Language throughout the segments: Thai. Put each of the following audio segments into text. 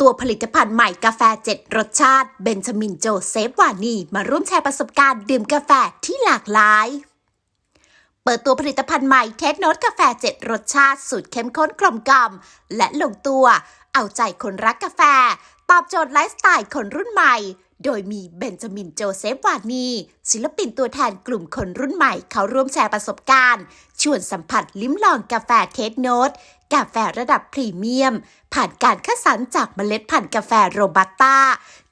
ตัวผลิตภัณฑ์ใหม่กาแฟ 7 รสชาติ เบนจามินโจเซฟวานี มาร่วมแชร์ประสบการณ์ดื่มกาแฟที่หลากหลาย เปิดตัวผลิตภัณฑ์ใหม่เทสโนตกาแฟ 7 รสชาติ สูตรเข้มข้นกลมกล่อมและลงตัว เอาใจคนรักกาแฟ ตอบโจทย์ไลฟ์สไตล์คนรุ่นใหม่ โดยมีเบนจามินโจเซฟวานี ศิลปินตัวแทนกลุ่มคนรุ่นใหม่ เขาร่วมแชร์ประสบการณ์ ชวนสัมผัสลิ้มลองกาแฟเทสโนต กาแฟระดับพรีเมียม ผ่านการคัดสรรจากเมล็ดพันธุ์กาแฟโรบัสต้า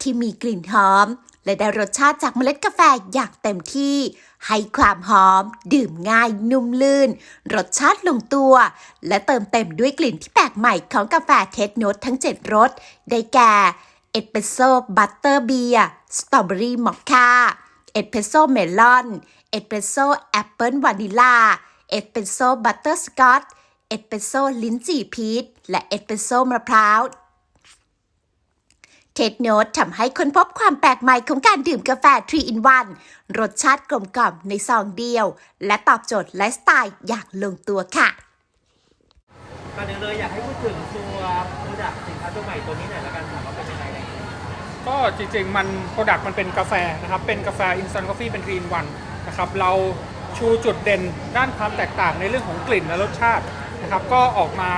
ที่มีกลิ่นหอม และได้รสชาติจากเมล็ดกาแฟอย่างเต็มที่ ให้ความหอม ดื่มง่ายนุ่มลื่น รสชาติลงตัว และเติมเต็มด้วยกลิ่นที่แปลกใหม่ของกาแฟเทสโนตทั้ง 7รสได้แก่เอสเปรสโซ่บัตเตอร์เบียร์สตรอเบอรี่มอคค่าเอสเปรสโซ่เมลอนเอสเปรสโซ่แอปเปิลวานิลาเอสเปรสโซ่บัตเตอร์สกอต เอสเปรสโซ่ลิ้นจี่พีชและเอสเปรสโซ่มะพร้าวเทสโนตทำให้ค้นพบความแปลกใหม่ของการดื่มกาแฟ3 in 1รสชาติกลมกล่อมในซองเดียว และตอบโจทย์ไลฟ์สไตล์อย่างลงตัวค่ะก่อนอื่นเลยอยากให้พูดถึงตัวโปรดักต์สินค้าตัวใหม่ตัวนี้หน่อยละกันค่ะว่าเป็นยังไงอะไรอย่างเงี้ยก็จริงๆ มันโปรดักต์มันเป็นกาแฟนะครับ เป็นกาแฟ Instant Coffee เป็น Green One นะครับ เราชูจุดเด่นด้านความแตกต่างในเรื่องของกลิ่นและรสชาติ นะครับก็ออกมา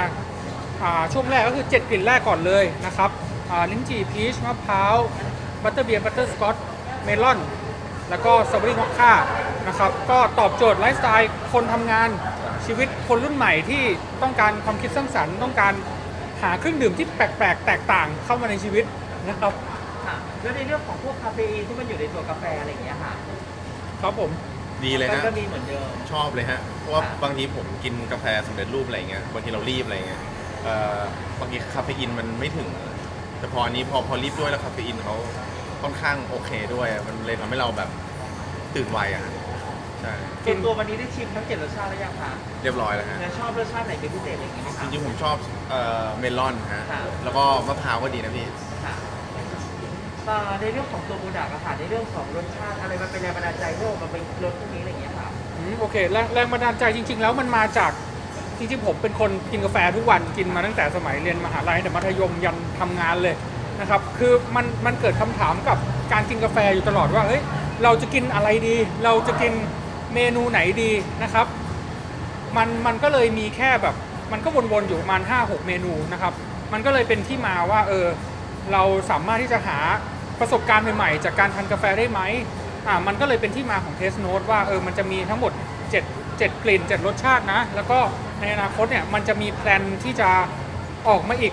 อ่าช่วงแรกก็คือ 7 กลิ่นแรกก่อนเลยนะครับอ่าลิ้นจี่พีชมะพร้าวบัตเตอร์เบียร์บัตเตอร์สกอตเมลอน แล้วก็สตรอเบอรี่มอคค่านะครับก็ตอบโจทย์ไลฟ์สไตล์คนทำงานชีวิตคนรุ่นใหม่ที่ต้องการความคิดสร้างสรรค์ต้องการหาเครื่องดื่มที่แปลกๆ แตกต่างเข้ามาในชีวิตนะครับค่ะแล้วในเรื่องของพวกคาเฟอีนที่มันอยู่ในตัวกาแฟอะไรอย่างเงี้ยค่ะ ครับผม ดีเลยมันฮะ ก็มีเหมือนเดิม ชอบเลยฮะ เพราะว่าค่ะบางทีผมกินกาแฟสำเร็จรูปอะไรเงี้ย บางทีเรารีบอะไรเงี้ยเอ่อบางทีคาเฟอีนมันไม่ถึง แต่พออันนี้พอพอรีบด้วยแล้วคาเฟอีนเขาค่อนข้างโอเคด้วยอะมันเลยทำให้เราแบบตื่นไวอะ ใช่ส่วนตัววันนี้ได้ชิมทั้งเจ็ดรสชาติแล้วยังคะเรียบร้อยแล้วฮะ แล้วชอบรสชาติไหนเป็นพิเศษอะไรอย่างเงี้ยไหมจคะ ริงๆผมชอบเอ่อเมลอนฮะ ค่ะ แล้วก็มะพร้าวก็ดีนะพี่ค่ะ อ่าในเรื่องของตัวโปรดักอะค่ะในเรื่องของรสชาติอะไรมันเป็นแรงบันดาลใจที่ออกมาเป็นรสพวกนี้อะไรอย่างเงี้ยค่ะ อืมโอเคแรงแรงบันดาลใจจริง ๆ แล้วมันมาจากจริงๆผมเป็นคนกินกาแฟทุกวันกินมาตั้งแต่สมัยเรียนมหาลัยแต่มัธยมยันทำงานเลยนะครับคือมันมันเกิดคำถามกับการกินกาแฟอยู่ตลอดว่าเฮ้ยเราจะกินอะไรดี เราจะกินเมนูไหนดีนะครับ มันมันก็เลยมีแค่แบบ มันก็วนๆอยู่ประมาณ5-6 เมนูนะครับ มันก็เลยเป็นที่มาว่าเออ เราสามารถที่จะหาประสบการณ์ใหม่ๆ จากการทานกาแฟได้ไหมอ่ามันก็เลยเป็นที่มาของเทสโน e ว่าเออมันจะมีทั้งหมด 7 7 กลิ่น 7 รสชาตินะ แล้วก็ในอนาคตเนี่ยมันจะมีแพลนที่จะออกมาอีก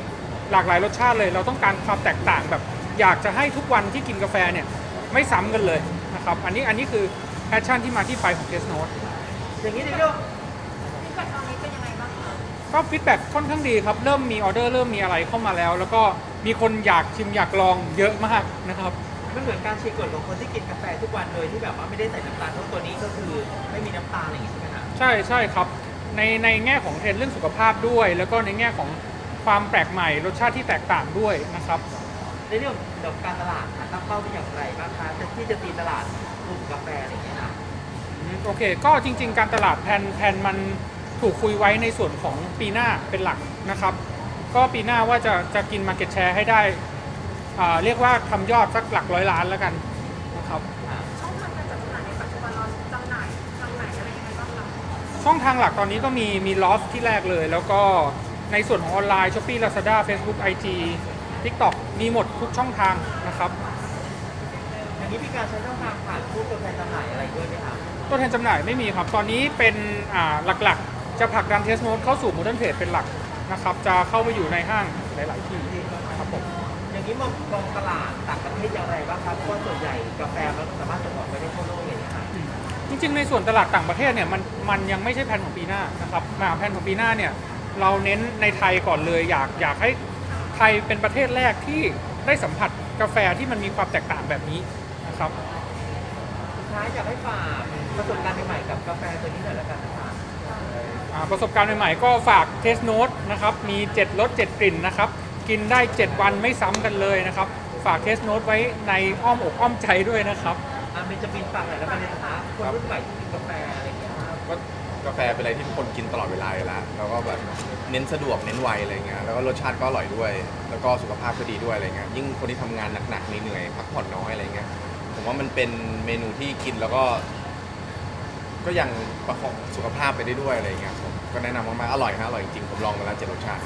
หลากหลายรสชาติเลย เราต้องการความแตกต่างแบบ อยากจะให้ทุกวันที่กินกาแฟเนี่ยไม่ซ้ำกันเลยนะครับ อันนี้อันนี้คือแพชชั่นที่มาที่ไปของเทสโน e อย่างนี้ในเรื่อง ก็ฟีดแบ็กค่อนข้างดีครับ เริ่มมีออเดอร์เริ่มมีอะไรเข้ามาแล้ว แล้วก็มีคนอยากชิมอยากลองเยอะมากนะครับ มันเหมือนการฉีกกฎของคนที่กินกาแฟทุกวันโดยที่แบบว่าไม่ได้ใส่น้ำตาลเพราะตัวนี้ก็คือไม่มีน้ำตาลอะไรอย่างงี้ใช่ไหมคะใช่ใช่ครับ ในในแง่ของเทรนด์เรื่องสุขภาพด้วย แล้วก็ในแง่ของความแปลกใหม่รสชาติที่แตกต่างด้วยนะครับในเรื่องของการตลาดค่ะตั้งเป้าเป็นอย่างไรบ้างคะที่จะตีตลาดกลุ่มกาแฟอะไรอย่างเงี้ยค่ะอืมโอเค ก็จริง ๆ การตลาดแพนแพนมัน ถูกคุยไว้ในส่วนของปีหน้าเป็นหลักนะครับ ก็ปีหน้าว่าจะจะกิน Market Share ให้ได้อ่าเรียกว่าทำยอดสักหลักร้อยล้านแล้วกันนะครับ ช่องทางการจัดจำหน่ายในปัจจุบันเราจำหน่ายทางไหนอะไรยังไงบ้างคะช่องทางหลักตอนนี้ก็มีมีลอฟที่แรกเลย แล้วก็ในส่วนของออนไลน์ Shopee Lazada Facebook IG TikTok มีหมดทุกช่องทางนะครับอย่างนี้มีการใช้ช่องทางผ่านผู้ตัวแทนจำหน่ายอะไรด้วยไหมคะตัวแทนจำหน่ายไม่มีครับ ตอนนี้เป็นอ่าหลักๆ จะผลักดันเทสโน e เข้าสู่โมเดิร์นเทรดเป็นหลักนะครับ จะเข้าไปอยู่ในห้างหลาย ๆ ที่ครับผมอย่างนี้มองมองตลาดต่างประเทศอย่างไรบ้างครับเพราะว่าส่วนใหญ่กาแฟมันสามารถส่งออกไปได้ทั่วโลกอย่างนี้ยค่ะจริง ๆ ในส่วนตลาดต่างประเทศเนี่ยมันมันยังไม่ใช่แผนของปีหน้านะครับมาแผนของปีหน้าเนี่ยเราเน้นในไทยก่อนเลยอยากอยากให้ไทยเป็นประเทศแรกที่ได้สัมผัสกาแฟที่มันมีความแตกต่างแบบนี้นะครับสุดท้ายอยากให้ฝากประสบการณ์ใหม่ๆกับกาแฟตัวนี้หน่อยละกันนะคะ อ่าประสบการณ์ใหม่ๆ ก็ฝากเทสโน e นะครับ มี 7รส7 กลิ่นนะครับ กินได้ 7 วันไม่ซ้ำกันเลยนะครับ ฝากเทสโน e ไว้ในอ้อมอกอ้อมใจด้วยนะครับอาเมนจะบินฝากหน่อยแล้วกันเลยนะคะคนรุ่นใหม่ที่กินกาแฟอะไรอย่างเงี้ยครับก็กกาแฟเป็นอะไรที่ทุกคนกินตลอดเวลาอยู่แล้วแล้วก็แบบเน้นสะดวกเน้นไวอะไรเงี้ยแล้วก็รสชาติก็อร่อยด้วย แล้วก็สุขภาพก็ดีด้วยอะไรเงี้ยยิ่งคนที่ทำงานหนักๆเหนื่อยๆพักผ่อนน้อยอะไรเงี้ยผมว่ามันเป็นเมนูที่กินแล้วก็ ก็ยังประคองสุขภาพไปได้ด้วยอะไรเงี้ยผมก็แนะนำมากๆอร่อยฮะอร่อยจริงๆผมลองมาแล้วเจ็ดรสชาติ